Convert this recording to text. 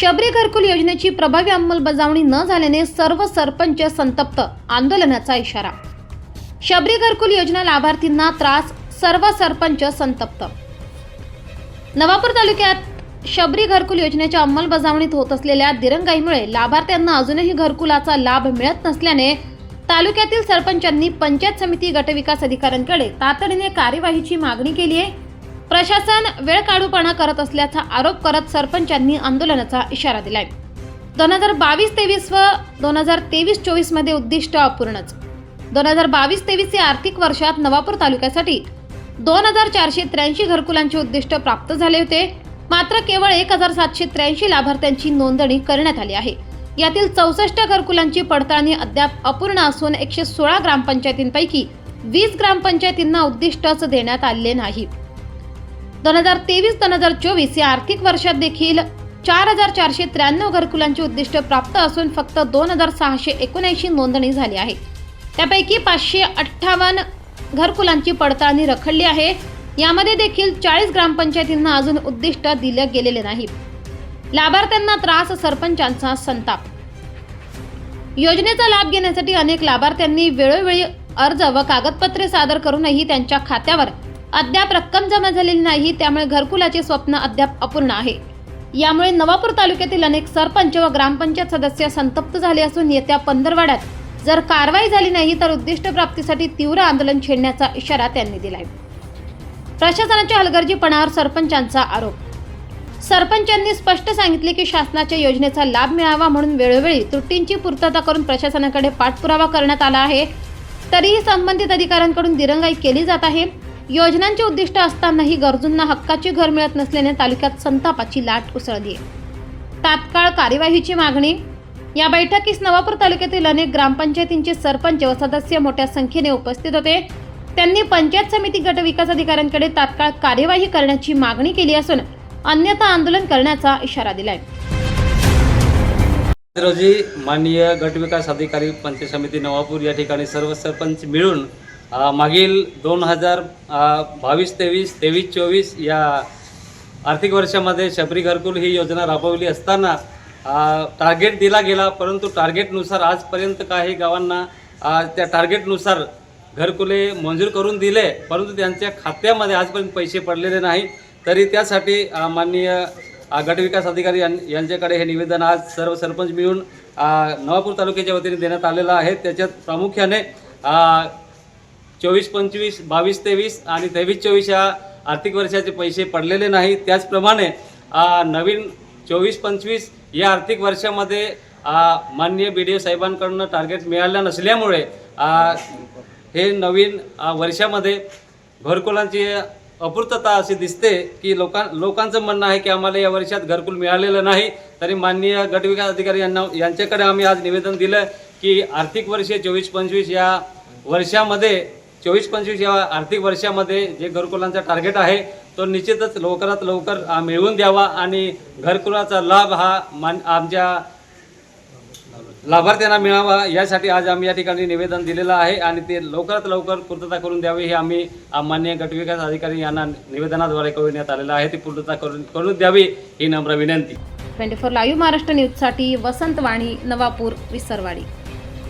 शबरी घरकुल योजनेची प्रभावी अंमलबजावणी न झाल्याने सर्व सरपंच संतप्त. आंदोलनाचा इशारा. शबरी घरकुल योजना लाभार्थींना त्रास सर्व सरपंच संतप्त. नवापूर तालुक्यात शबरी घरकुल योजनेच्या अंमलबजावणीत होत असलेल्या दिरंगाईमुळे लाभार्थ्यांना अजूनही घरकुलाचा लाभ मिळत नसल्याने तालुक्यातील सरपंचांनी पंचायत समिती गटविकास अधिकाऱ्यांकडे तातडीने कार्यवाहीची मागणी केली आहे. प्रशासन वेळ काढूपणा करत असल्याचा आरोप करत सरपंचांनी आंदोलनाचा इशारा दिलाय. दोन हजार बावीस तेवीस व दोन हजार तेवीस चोवीसमध्ये उद्दिष्ट अपूर्णच. दोन हजार बावीस तेवीस या आर्थिक वर्षात नवापूर तालुक्यासाठी दोन हजार चारशे त्र्याऐंशी घरकुलांचे उद्दिष्ट प्राप्त झाले होते. मात्र केवळ एक हजार सातशे त्र्याऐंशी लाभार्थ्यांची नोंदणी करण्यात आली आहे. यातील चौसष्ट घरकुलांची पडताळणी अद्याप अपूर्ण असून एकशे सोळा ग्रामपंचायतींपैकी वीस ग्रामपंचायतींना उद्दिष्टच देण्यात आले नाही. दोन हजार तेवीस दोन हजार चोवीस या आर्थिक वर्षात देखील चार हजार चारशे त्र्याण्णव घरकुलांचे उद्दिष्ट प्राप्त असून फक्त दोन हजार सहाशे एकोणऐंशी नोंदणी झाली आहे. त्यापैकी पाचशे अठ्ठावन्न घरकुलांची पडताळणी रखडली आहे. यामध्ये देखील चाळीस ग्रामपंचायतींना अजून उद्दिष्ट दिलं गेलेले नाही लाभार्थ्यांना त्रास सरपंचांचा संताप. योजनेचा लाभ घेण्यासाठी अनेक लाभार्थ्यांनी वेळोवेळी अर्ज व कागदपत्रे सादर करूनही त्यांच्या खात्यावर अद्याप रक्कम जमा झालेली नाही त्यामुळे घरकुलाचे स्वप्न अद्याप अपूर्ण आहे. यामुळे नवापूर तालुक्यातील अनेक सरपंच व ग्रामपंचायत सदस्य संतप्त झाले असून येत्या पंधरवाड्यात जर कारवाई झाली नाही तर उद्दिष्ट प्राप्तीसाठी तीव्र आंदोलन छेडण्याचा इशारा त्यांनी दिलाय. प्रशासनाच्या हलगर्जीपणावर सरपंचांचा आरोप. सरपंचांनी स्पष्ट सांगितले की शासनाच्या योजनेचा लाभ मिळावा म्हणून वेळोवेळी त्रुटींची पूर्तता करून प्रशासनाकडे पाठपुरावा करण्यात आला आहे. तरीही संबंधित अधिकाऱ्यांकडून दिरंगाई केली जात आहे. योजनांचे उद्दिष्ट असतानाही गरजूंना हक्काचे घर मिळत नसल्याने तालुक्यात संतापाची लाट उसळली. आहे तात्काळ कार्यवाहीची मागणी. या बैठकीस नवापूर तालुक्यातील अनेक ग्रामपंचायतींचे सरपंच व सदस्य मोठ्या संख्येने उपस्थित होते. त्यांनी पंचायत समिती गट विकास अधिकाऱ्यांकडे तात्काळ कार्यवाही करण्याची मागणी केली असून अन्यथा आंदोलन करण्याचा इशारा दिलाय. रोजी माननीय गटविकास अधिकारी पंचायत समिती नवापूर या ठिकाणी सर्व सरपंच मिळून मागील दोन हजार बावीस तेवीस तेवीस चोवीस या आर्थिक वर्षामध्ये शबरी घरकुल ही योजना राबवली असताना टार्गेट दिला गेला परंतु टार्गेटनुसार आजपर्यंत काही गावांना त्या टार्गेटनुसार घरकुले मंजूर करून दिले परंतु त्यांच्या खात्यामध्ये आजपर्यंत पैसे पडलेले नाही. तरी त्यासाठी माननीय गटविकास अधिकारी यां यांच्याकडे हे निवेदन आज सर्व सरपंच मिळून नवापूर तालुक्याच्या वतीने देण्यात आलेलं आहे. त्याच्यात प्रामुख्याने चोवीस पंचवीस बावीस तेवीस आणि तेवीस चोवीस या आर्थिक वर्षाचे पैसे पडलेले नाही त्याचप्रमाणे नवीन चोवीस पंचवीस या आर्थिक वर्षामध्ये माननीय बी डी ओ साहेबांकडनं टार्गेट मिळालं नसल्यामुळे हे नवीन वर्षामध्ये घरकुलांची अपूर्तता अशी दिसते की लोकां लोकांचं म्हणणं आहे की आम्हाला या वर्षात घरकुल मिळालेलं नाही. तरी माननीय गटविकास अधिकारी यांना यांच्याकडे आम्ही आज निवेदन दिलं की आर्थिक वर्ष चोवीस पंचवीस या वर्षामध्ये चोवीस पंचवीस या आर्थिक वर्षामध्ये जे घरकुलांचा टार्गेट आहे तो निश्चितच लवकरात लवकर मिळवून द्यावा आणि घरकुलाचा लाभ हा मान आमच्या लाभार्थ्यांना मिळावा यासाठी आज आम्ही या ठिकाणी निवेदन दिलेलं आहे आणि ते लवकरात लवकर पूर्तता करून द्यावी हे आम्ही अ, माननीय गटविकास अधिकारी यांना निवेदनाद्वारे कळविण्यात आलेलं आहे. ती पूर्तता करून करून द्यावी ही नम्र विनंती. ट्वेंटी फोर लाईव्ह महाराष्ट्र न्यूजसाठी वसंत वाणी नवापूर विसरवाडी.